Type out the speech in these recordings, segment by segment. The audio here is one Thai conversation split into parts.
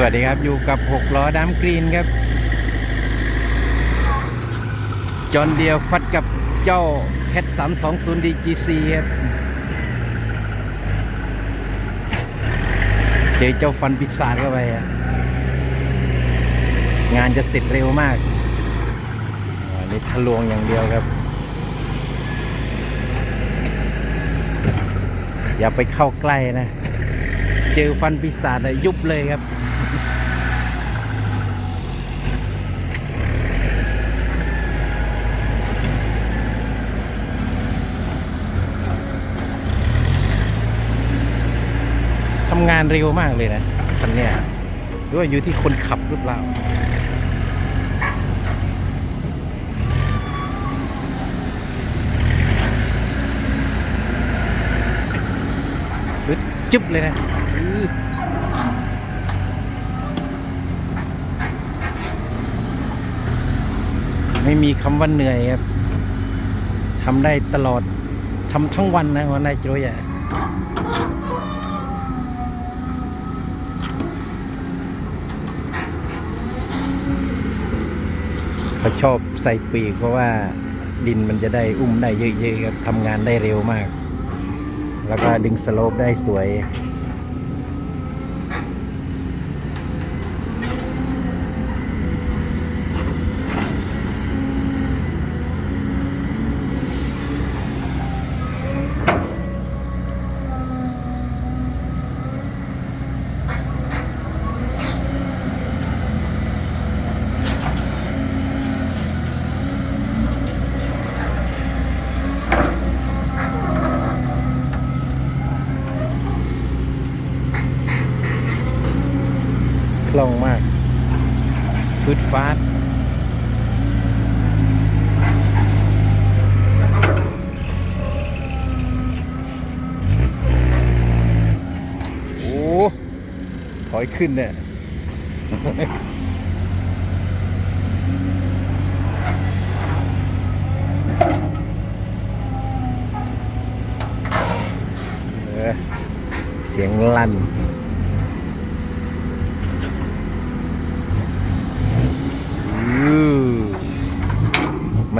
สวัสดีครับอยู่กับ 6 ล้อดามกรีนครับ จอนเดียวฟัดกับเจ้าแคท320 DGC ครับ เจอเจ้าฟันปีศาจเข้าไปงานจะเสร็จเร็วมากอันนี้ทะลวงอย่างเดียวครับ อย่าไปเข้าใกล้นะ เจอฟันปีศาจยุบเลยครับ ทำงานเร็วมากเลยนะคันเนี้ยหรือว่าอยู่ที่คนขับหรือเปล่าจึ๊บเลยนะ ไม่มีคำว่าเหนื่อยครับทำได้ตลอดทำทั้งวันนะวันนายโจยะเขาชอบใส่ปีกเพราะว่าดินมันจะได้อุ้มได้เยอะๆครับทำงานได้เร็วมาก แล้วก็ดึงสโลปได้สวย ล่องมากฟืดฟาดโอ้ถอยขึ้นเนี่ยเออเสียงลั่น อื้อ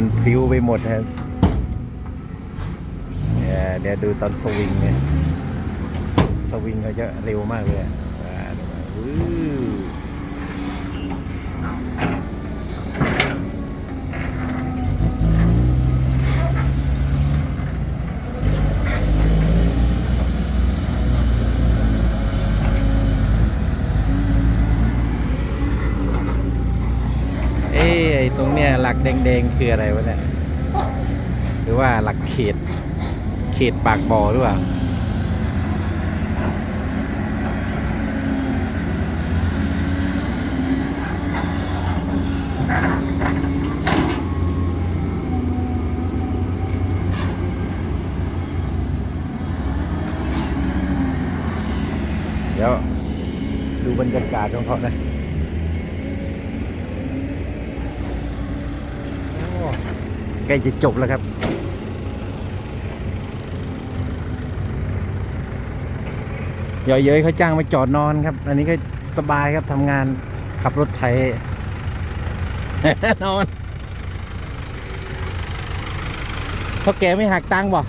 มันพลิ้วไปหมดครับเนี่ยเดี๋ยวดูตอนสวิงเนี่ย สวิงเขาจะเร็วมากเลยอะอ่าดูมาอื้อเอ้ไอตรงเนี้ยหลัก แดงๆคืออะไรวะเนี่ยหรือว่าหลักเขต เขตปากบ่อหรือเปล่าเดี๋ยวดูบรรยากาศของเขานะโอ้ ใกล้จะจบแล้วครับ เยอะเย้ยเขาจ้างมาจอดนอนครับ อันนี้ก็สบายครับทำงานขับรถไถนอนถ้าแกไม่หักตังบ่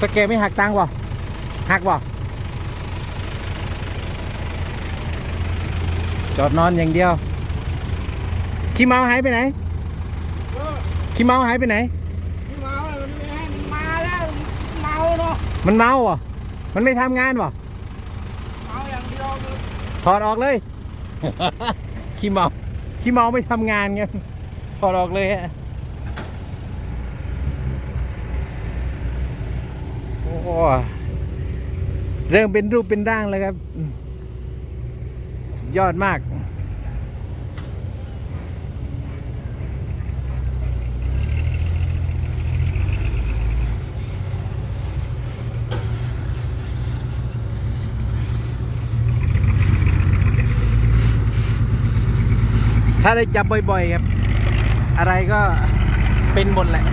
ถ้าแกไม่หักตังบ่หักบ่จอดนอนอย่างเดียวขี้เมาหายไปไหน ขี้เมาหายไปไหนพี่เมาแล้วมันไม่ให้มันมาแล้วเมาเนาะมันเมาเหรอมันไม่ทำงานเหรอเมาอย่างเดียวเลยถอดออกเลย ขี้เมาขี้เมาไม่ทำงานไงถอดออกเลยฮะโอ้เริ่มเป็นรูปเป็นร่างแล้วครับ สุดยอดมาก ถ้าได้จับบ่อยๆครับ อะไรก็เป็นหมดแหละ